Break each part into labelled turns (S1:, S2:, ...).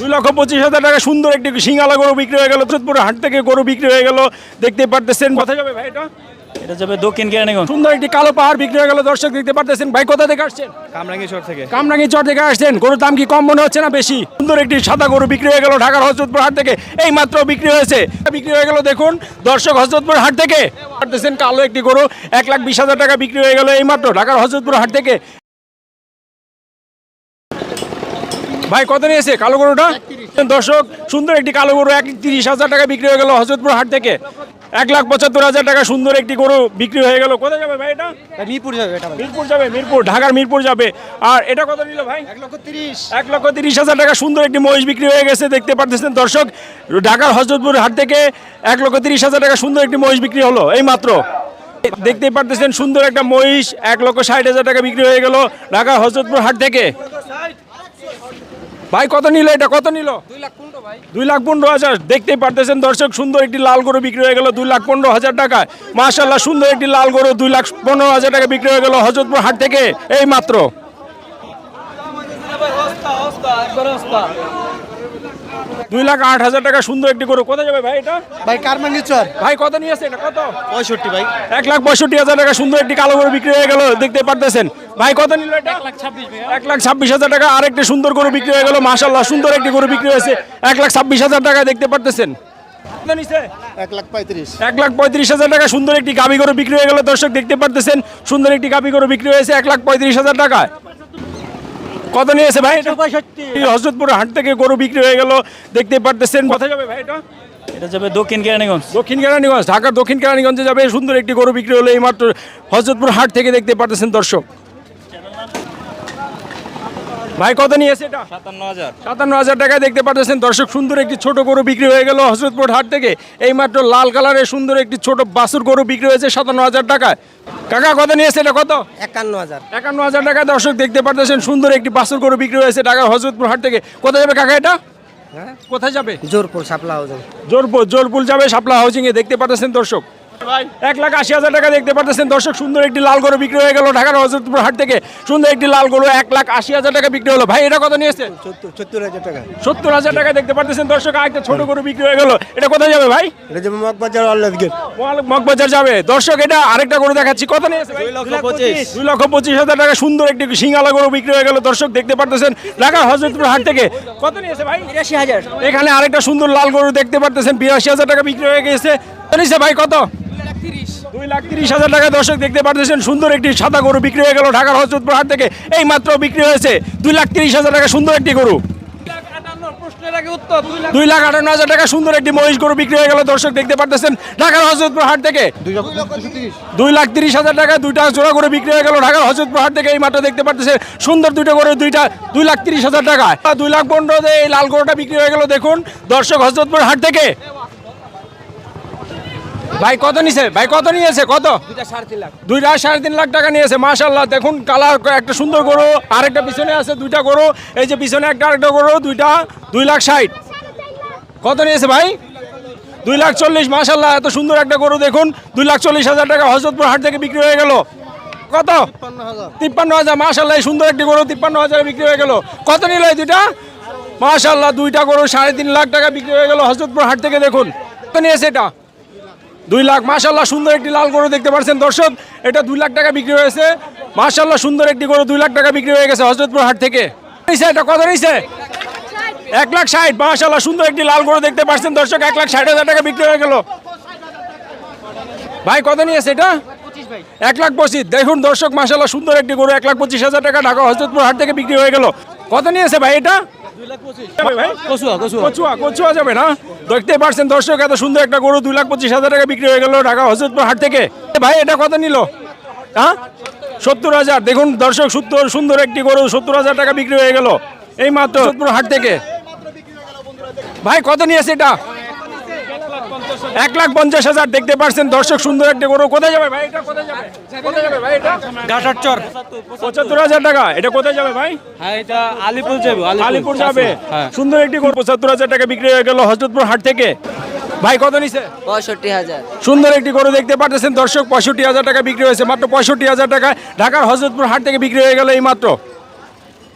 S1: দুই লক্ষ পঁচিশ হাজার টাকা সুন্দর একটি সিঙ্গালা গরু বিক্রি হয়ে গেল। যোধপুর হাট থেকে গরু বিক্রি হয়ে গেল। দেখতে পারতেছেন কোথায় যাবে ভাই এটা?
S2: এটা যাবে দক্ষিণ কেরানীগঞ্জ।
S1: সুন্দর একটি কালো পাহাড় বিক্রি হয়ে গেল। দর্শক দেখতে পারতেছেন ভাই কোথা থেকে আসছেন?
S2: কামরাঙ্গি শহর থেকে।
S1: কামরাঙ্গি চর থেকে আসছেন। গরুর দাম কি কম মনে হচ্ছে না বেশি? সুন্দর একটি সাদা গরু বিক্রি হয়ে গেল ঢাকার হজরতপুর হাট থেকে। এই মাত্র বিক্রি হয়েছে। বিক্রি হয়ে গেল দেখুন দর্শক হজরতপুর হাট থেকে। পারতেছেন কালো একটি গরু এক লাখ বিশ হাজার টাকা বিক্রি হয়ে গেল এই মাত্র ঢাকার হজরতপুর হাট থেকে। ভাই কত নিয়েছে? কালো গরুটা? দর্শক সুন্দর একটি কালো গরু এক তিরিশ হাজার টাকা বিক্রি হয়ে গেল হজরতপুর হাট থেকে। এক লাখ পঁচাত্তর হাজার টাকা সুন্দর একটি গরু বিক্রি হয়ে গেল। কোথায় যাবে ভাই এটা?
S3: মিরপুর যাবে
S1: মিরপুর যাবে মিরপুর ঢাকার মিরপুর যাবে। আর এটা কত নিল ভাই?
S3: এক লক্ষ তিরিশ।
S1: এক লক্ষ তিরিশ হাজার টাকা সুন্দর একটি মহিষ বিক্রি হয়ে গেছে দেখতে পারতেছেন দর্শক। ঢাকার হজরতপুর হাট থেকে এক লক্ষ তিরিশ হাজার টাকা সুন্দর একটি মহিষ বিক্রি হলো এই মাত্র। দেখতে পারতেছেন সুন্দর একটা মহিষ এক লক্ষ ষাট হাজার টাকা বিক্রি হয়ে গেল ঢাকার হজরতপুর হাট থেকে। ভাই কত নিল এটা? কত নিল? দুই লাখ পনেরো হাজার। দেখতেই পারতেছেন দর্শক সুন্দর একটি লাল গরু বিক্রি হয়ে গেল দুই লাখ পনেরো হাজার টাকা মাশাল্লাহ সুন্দর একটি লাল গরু দুই লাখ পনেরো হাজার টাকা বিক্রি হয়ে গেল হজরতপুর হাট থেকে। এই মাত্র। দুই লাখ আট হাজার টাকা সুন্দর একটি গরু। কোথায় যাবে ভাই এটা?
S3: ভাই কারমাঙ্গি চর
S1: ভাই কত নিয়েছে এটা? কত?
S3: পঁয়ষট্টি ভাই।
S1: এক লাখ পঁয়ষট্টি হাজার টাকা সুন্দর একটি কালো গরু বিক্রি হয়ে গেল দেখতে পারতেছেন। ভাই কত নিল এটা? এক লাখ ছাব্বিশ হাজার টাকা আরেকটি সুন্দর গরু বিক্রি হয়ে গেল মাশাল্লাহ সুন্দর একটি গরু বিক্রি হয়েছে। এক লাখ ছাব্বিশ হাজার টাকা দেখতে পারতেছেন।
S3: এক লাখ পঁয়ত্রিশ।
S1: এক লাখ পঁয়ত্রিশ হাজার টাকা সুন্দর একটি গাবি গরু বিক্রি হয়ে গেল দর্শক দেখতে পারতেছেন সুন্দর একটি গাবি গরু বিক্রি হয়েছে এক লাখ পঁয়ত্রিশ হাজার টাকা কত নিয়েছে ভাই? হজরতপুর হাট থেকে গরু বিক্রি হয়ে গেল। দেখতে পারতেছেন। কোথায় যাবে ভাই এটা?
S2: এটা যাবে দক্ষিণ কেরানীগঞ্জ।
S1: দক্ষিণ কেরানীগঞ্জ ঢাকার দক্ষিণ কেরানীগঞ্জে যাবে। সুন্দর একটি গরু বিক্রি হলো এই মাত্র হজরতপুর হাট থেকে দেখতে পারতেছেন দর্শক। ভাই কত নিয়েছে এটা?
S2: সাতান্ন হাজার।
S1: সাতান্ন হাজার টাকায় দেখতে পাচ্ছেন দর্শক সুন্দর একটি ছোট গরু বিক্রি হয়ে গেল হজরতপুর হাট থেকে। এই মাত্র লাল কালারের সুন্দর একটি ছোট বাসুর গরু বিক্রি হয়েছে সাতান্ন হাজার টাকায়। কাকা কত নিয়েছে এটা কত?
S3: একান্ন হাজার।
S1: একান্ন হাজার টাকা দর্শক দেখতে পাচ্ছেন সুন্দর একটি বাসুর গরু বিক্রি হয়েছে ঢাকার হজরতপুর হাট থেকে। কোথায় যাবে কাকা এটা?
S3: হ্যাঁ?
S1: কোথায় যাবে?
S3: জোরপুর সাপলা হাউজিং।
S1: জোরপুর জোরপুর যাবে শাপলা হাউজিং এ দেখতে পাচ্ছেন দর্শক। এক লাখ আশি হাজার টাকা দেখতে পাচ্ছেন দর্শক সুন্দর একটি লাল গরু বিক্রি হয়ে গেল ঢাকার হজরতপুর হাট থেকে। সুন্দর একটি লাল গরু এক লাখ আশি হাজার টাকা বিক্রি হলো। ভাই এটা কত নিয়েছে
S3: সত্তর হাজার টাকা।
S1: সত্তর হাজার টাকা দেখতে পাচ্ছেন দর্শক একটা ছোট গরু বিক্রি হয়ে গেল। এটা কোথায় যাবে ভাই?
S3: এটা যেমন মগবাজার
S1: মগবাজার যাবে। দর্শক এটা আরেকটা গরু দেখাচ্ছি। কত নিয়েছে ভাই? দুই লক্ষ পঁচিশ। হাজার টাকা। সুন্দর একটি সিঙ্গালা গরু বিক্রি হয়ে গেল। দর্শক দেখতে পারতেছেন ঢাকা হজরতপুর হাট থেকে। কত নিয়েছে ভাই? বিরাশি হাজার। এখানে আরেকটা সুন্দর লাল গরু দেখতে পারতেছেন। বিরাশি হাজার টাকা বিক্রি হয়ে গেছে। ভাই? কত? দুই লাখ তিরিশ হাজার টাকা দর্শক দেখতে পারতেছেন। সুন্দর একটি সাদা গরু বিক্রি হয়ে গেল ঢাকার হজরতপুর হাট থেকে। এই মাত্র বিক্রি হয়েছে দুই লাখ তিরিশ হাজার টাকা সুন্দর একটি গরু। দুই লাখ আটান্ন হাজার টাকা সুন্দর একটি মহিষ গরু বিক্রি হয়ে গেল দর্শক দেখতে পারতেছেন ঢাকার হজরতপুর হাট থেকে। দুই লাখ তিরিশ হাজার টাকা দুইটা জোড়া করে বিক্রি হয়ে গেল ঢাকার হজরতপুর হাট থেকে। এই মাত্র দেখতে পারতেছেন সুন্দর দুইটা করে দুইটা দুই লাখ তিরিশ হাজার টাকা। দুই লাখ পনেরো এই লাল গরুটা বিক্রি হয়ে গেল। দেখুন দর্শক হজরতপুর হাট থেকে। ভাই কত নিছে? ভাই কত নিয়েছে? কত? দুইটা সাড়ে তিন লাখ। টাকা নিয়েছে মাশাল্লাহ দেখুন কালার একটা সুন্দর গরু আরেকটা পিছনে আছে দুইটা গরু। এই যে পিছনে একটা আরেকটা গরু দুইটা দুই লাখ ষাট। কত নিয়েছে ভাই? দুই লাখ চল্লিশ মাশাল্লাহ এত সুন্দর একটা গরু দেখুন। দুই লাখ চল্লিশ হাজার টাকা হজরতপুর হাট থেকে বিক্রি হয়ে গেল। কত? তিপ্পান্ন হাজার। মাশাল্লাহ এই সুন্দর একটি গরু তিপ্পান্ন হাজারে বিক্রি হয়ে গেল। কত নিল এই দুইটা? মাশাল্লাহ দুইটা গরু সাড়ে তিন লাখ টাকা বিক্রি হয়ে গেল হজরতপুর হাট থেকে দেখুন। কত নিয়েছে এটা? দুই লাখ মাশাল্লাহ সুন্দর একটি লাল গরু দেখতে পাচ্ছেন দর্শক। এটা দুই লাখ টাকা বিক্রি হয়েছে। মাশাল্লাহ সুন্দর একটি গরু দুই লাখ টাকা বিক্রি হয়ে গেছে হজরতপুর হাট থেকে। এটা, কত নিছে? এক লাখ ষাট মাশাল্লাহ সুন্দর একটি লাল গরু দেখতে পাচ্ছেন দর্শক। এক লাখ ষাট হাজার টাকা বিক্রি হয়ে গেল। ভাই, কত নিয়েছে এটা? এক লাখ পঁচিশ। দেখুন দর্শক মাশাল্লাহ সুন্দর একটি গরু, এক লাখ পঁচিশ হাজার টাকা ঢাকা হজরতপুর হাট থেকে বিক্রি হয়ে গেল। কত নিয়েছে ভাই এটা?
S2: কচুয়া কচুয়া।
S1: কচুয়া কচুয়া যাবে না? দেখতে পারছেন দর্শক এত সুন্দর একটা গরু দুই লাখ পঁচিশ হাজার টাকা বিক্রি হয়ে গেল ঢাকা হজরতপুর হাট থেকে। ভাই এটা কত নিল? হ্যাঁ? সত্তর হাজার। দেখুন দর্শক সত্তর সুন্দর একটি গরু সত্তর হাজার টাকা বিক্রি হয়ে গেল। এই মাত্র হজরতপুর হাট থেকে। ভাই কত নিয়েছে এটা? এক লাখ পঞ্চাশ হাজার দেখতে পারছেন। দর্শক সুন্দর একটা গরু। কোথায় যাবে ভাই? এটা কোথায় যাবে? কোথায় যাবে ভাই এটা?
S2: গাটার চর
S1: পঁচাত্তর হাজার টাকা। এটা কোথায় যাবে ভাই?
S2: হ্যাঁ এটা আলিপুর যাবে
S1: আলিপুর। যাবে?
S2: হ্যাঁ।
S1: সুন্দর একটি গরু পঁচাত্তর হাজার টাকা বিক্রি হয়ে গেল হজরতপুর হাট থেকে। ভাই কত নিছে?
S4: পঁয়ষট্টি হাজার।
S1: সুন্দর একটি গরু দেখতে পাচ্ছেন দর্শক পঁয়ষট্টি হাজার টাকা বিক্রি হয়েছে। মাত্র পঁয়ষট্টি হাজার টাকা ঢাকার হজরতপুর হাট থেকে বিক্রি হয়ে গেল এই মাত্র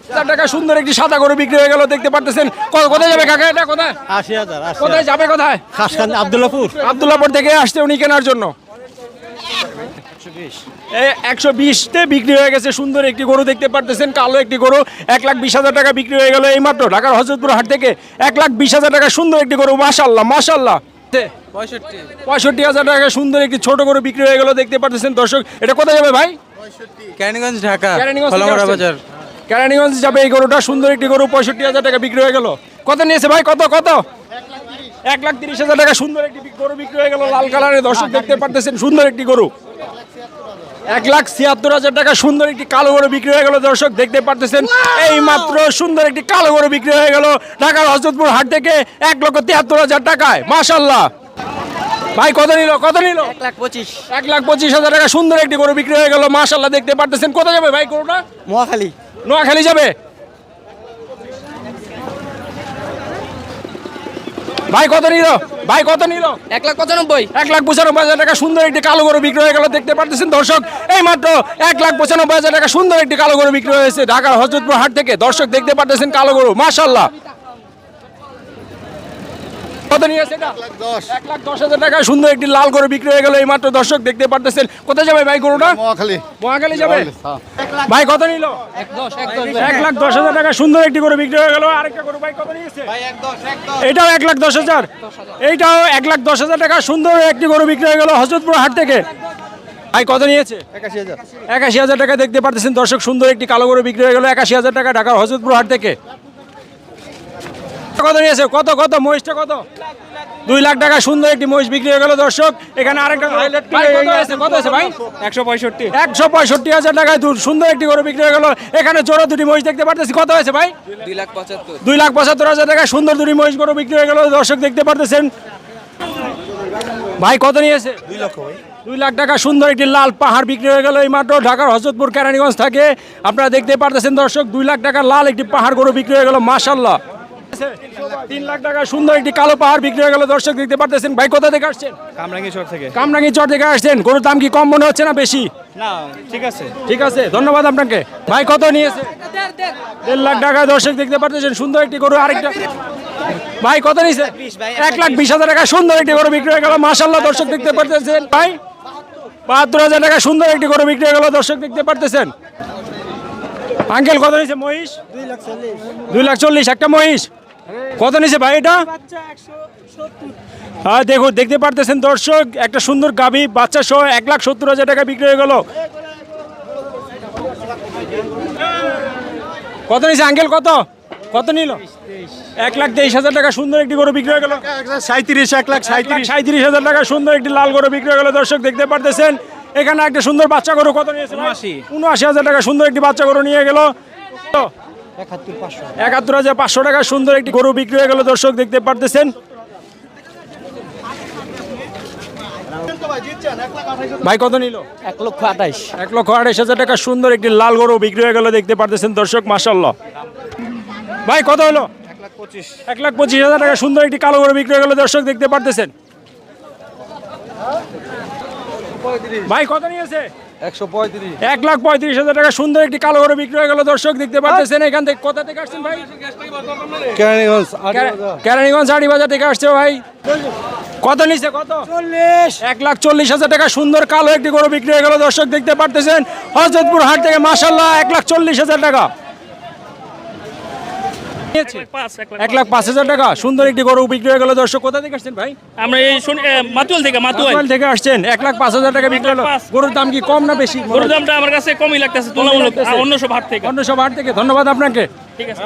S1: হাজার টাকা সুন্দর একটি সাদা গরু বিক্রি হয়ে গেল দেখতে পারতেছেন। কোথায় যাবে কাকা এটা? কোথায়?
S3: আশি হাজার
S1: কোথায় যাবে কোথায়?
S3: খাসখান আবদুল্লাপুর।
S1: আবদুল্লাপুর থেকে আসছে উনি কেনার জন্য। একশো বিশতে বিক্রি হয়ে গেছে সুন্দর একটি গরু দেখতে পারতেছেন কালো একটি গরু। এক লাখ বিশ হাজার টাকা বিক্রি হয়ে গেল এই মাত্র ঢাকার হজরতপুর হাট থেকে। এক লাখ বিশ হাজার টাকা সুন্দর একটি গরু মাশাল্লাহ মাশাল্লাহ পঁয়ষট্টি। হাজার টাকা সুন্দর একটি ছোট গরু বিক্রি হয়ে গেল দেখতে পারতেছেন দর্শক। এটা কোথায় যাবে ভাই?
S4: ক্যানিগঞ্জ ঢাকা? বাজার।
S1: কেরানীগঞ্জ যাবে এই গরুটা। সুন্দর একটি গরু পঁয়ষট্টি হাজার টাকা বিক্রি হয়ে গেল। কত নিয়েছে ভাই? কত কত? এক লাখ তিরিশ হাজার টাকা সুন্দর একটি গরু বিক্রি হয়ে গেল লাল কালারের। দর্শক দেখতে পারতেছেন সুন্দর একটি গরু। এক লাখ ছিয়াত্তর হাজার টাকা সুন্দর একটি কালো গরু বিক্রি হয়ে গেল। দর্শক দেখতে পারতেছেন এই মাত্র সুন্দর একটি কালো গরু বিক্রি হয়ে গেল। ঢাকার হজরতপুর হাট থেকে এক লক্ষ তিয়াত্তর হাজার টাকায়। মাশাল্লাহ ভাই কত নিল কত নিল?
S4: এক লাখ পঁচিশ।
S1: এক লাখ পঁচিশ হাজার টাকা সুন্দর একটি গরু বিক্রি হয়ে গেল মাশাল্লাহ দেখতে পারতেছেন। কোথায় যাবে ভাই গরুটা?
S4: মহাখালী
S1: নোয়াখালী যাবে? ভাই কত নিল? ভাই কত নিল?
S5: এক লাখ পঁচানব্বই।
S1: এক লাখ পঁচানব্বই হাজার টাকা সুন্দর একটি কালো গরু বিক্রি হয়ে গেল দেখতে পারতেছেন দর্শক। এই মাত্র এক লাখ পঁচানব্বই হাজার টাকা সুন্দর একটি কালো গরু বিক্রি হয়েছে ঢাকার হজরতপুর হাট থেকে। দর্শক দেখতে পারতেছেন কালো গরু মাশাল্লাহ কত নিয়েছে এটা? এক লাখ দশ। হাজার টাকা সুন্দর একটি লাল গরু বিক্রি হয়ে গেল। এই মাত্র দর্শক দেখতে পারতেছেন। কোথায় যাবে ভাই গরুটা?
S6: মহাখালী।
S1: মহাখালী যাবে? ভাই কত নিল? এক লাখ দশ হাজার টাকা সুন্দর একটি গরু বিক্রি হয়ে গেল। আরেকটা গরু ভাই কত নিয়েছে? এটাও এক লাখ দশ হাজার। এইটাও এক লাখ দশ হাজার টাকা সুন্দর একটি গরু বিক্রি হয়ে গেল হজরতপুর হাট থেকে। ভাই কত নিয়েছে?
S3: একাশি হাজার।
S1: একাশি হাজার টাকা দেখতে পারতেছেন দর্শক সুন্দর একটি কালো গরু বিক্রি হয়ে গেল। একাশি হাজার টাকা ঢাকার হজরতপুর হাট থেকে। কত নিয়েছে? কত কত? মহিষটা কত? দুই লাখ টাকা সুন্দর একটি মহিষ বিক্রি হয়ে গেল দর্শক। এখানে আরেকটা কত আছে? ভাই?
S2: একশো পঁয়ষট্টি।
S1: একশো পঁয়ষট্টি হাজার টাকায় সুন্দর একটি গরু বিক্রি হয়ে গেল। এখানে জোড়া দুটি মহিষ দেখতে পারতেছি। কত হয়েছে ভাই?
S5: দুই লাখ পঁচাত্তর।
S1: দুই হাজার টাকায় সুন্দর দুটি মহিষ গরু বিক্রি হয়ে গেল। দর্শক দেখতে পারতেছেন। ভাই কত নিয়েছে
S3: দুই লক্ষ ভাই।
S1: দুই লাখ টাকা সুন্দর একটি লাল পাহাড় বিক্রি হয়ে গেল এই মাত্র ঢাকার হজরতপুর কেরানীগঞ্জ থেকে। আপনারা দেখতে পারতেছেন দর্শক দুই লাখ টাকা লাল একটি পাহাড় গরু বিক্রি হয়ে গেল মাশাল্লাহ তিন লাখ টাকা সুন্দর একটি কালো পাহাড় বিক্রি হয়ে গেল দর্শক দেখতে পারতেছেন। ভাই কোথা থেকে আসছেন?
S2: কামরাঙ্গি শহর থেকে।
S1: কামরাঙ্গি চর থেকে আসছেন। গরুর দাম কি কম মনে হচ্ছে না বেশি?
S2: না ঠিক আছে।
S1: ঠিক আছে ধন্যবাদ আপনাকে। ভাই কত নিয়েছে? দেড় লাখ টাকা দর্শক দেখতে পারতেছেন সুন্দর একটি গরু আরেকটা। ভাই কত নিয়েছে? এক লাখ বিশ হাজার টাকা সুন্দর একটি গরু বিক্রি হয়ে গেল মাসাল্লাহ দর্শক দেখতে পারতেছেন। ভাই বাহাত্তর হাজার টাকা সুন্দর একটি গরু বিক্রি হয়ে গেল দর্শক দেখতে পারতেছেন। আঙ্কেল কত নিয়েছে? মহিষ? দুই লাখ চল্লিশ একটা মহিষ। কত নিয়েছে ভাই এটা? হ্যাঁ দেখো দেখতে পারতেছেন দর্শক একটা সুন্দর গাভী বাচ্চা সহ এক লাখ সত্তর হাজার টাকা বিক্রি হয়ে গেল। কত নিয়েছে আঙ্কেল কত? কত নিল? এক লাখ তেইশ হাজার টাকা সুন্দর একটি গরু বিক্রি হয়ে গেল।
S3: সাঁত্রিশ এক লাখ
S1: সাঁত্রিশ সাঁত্রিশ হাজার টাকা সুন্দর একটি লাল গরু বিক্রি হয়ে গেল। দর্শক দেখতে পারতেছেন এখানে একটা সুন্দর বাচ্চা গরু কত নিয়েছে
S2: উনআশি।
S1: উনআশি হাজার টাকা সুন্দর একটি বাচ্চা গরু নিয়ে গেল। একাত্তর হাজার পাঁচশো টাকা সুন্দর একটি গরু বিক্রি হয়ে গেল দর্শক দেখতে পারতেছেন। ভাই কত নিল?
S4: এক লক্ষ আঠাইশ।
S1: এক লক্ষ আড়াইশ হাজার টাকা সুন্দর একটি লাল গরু বিক্রি হয়ে গেল দেখতে পারতেছেন দর্শক মাসাল্লাহ ভাই কত হলো? এক লাখ পঁচিশ হাজার টাকা সুন্দর একটি কালো গরু বিক্রি হয়ে গেল দর্শক দেখতে পারতেছেন। ভাই কত নিয়েছে? এক লাখ পঁয়ত্রিশ হাজার টাকা সুন্দর একটি কালো গরু বিক্রি হয়ে গেল। দর্শক দেখতে পারতেছেন এখান থেকে কোথা থেকে আসছেন ভাই?
S3: কেরানীগঞ্জ
S1: কেরানীগঞ্জ আড়ি বাজার থেকে আসছে ভাই। কত কত? চল্লিশ। এক লাখ চল্লিশ হাজার টাকা সুন্দর কালো একটি গরু বিক্রি হয়ে গেল। দর্শক দেখতে পারতেছেন হজরতপুর হাট থেকে মাসাল্লাহ এক লাখ চল্লিশ হাজার টাকা? এক লাখ পাঁচ হাজার টাকা। সুন্দর একটি গরু বিক্রি হয়ে গেল দর্শক। কোথা থেকে আসছেন ভাই?
S7: আমরা এই মাতুয়াল থেকে মাতুয়াল।
S1: থেকে আসছেন। এক লাখ পাঁচ হাজার টাকা বিক্রি হলো। গরুর দাম কি কম না বেশি?
S7: গরুর দামটা আমার কাছে কমই লাগতেছে তুলনামূলক। অন্য সব হাট থেকে।
S1: অন্য সব হাট থেকে। ধন্যবাদ আপনাকে।
S7: ঠিক আছে।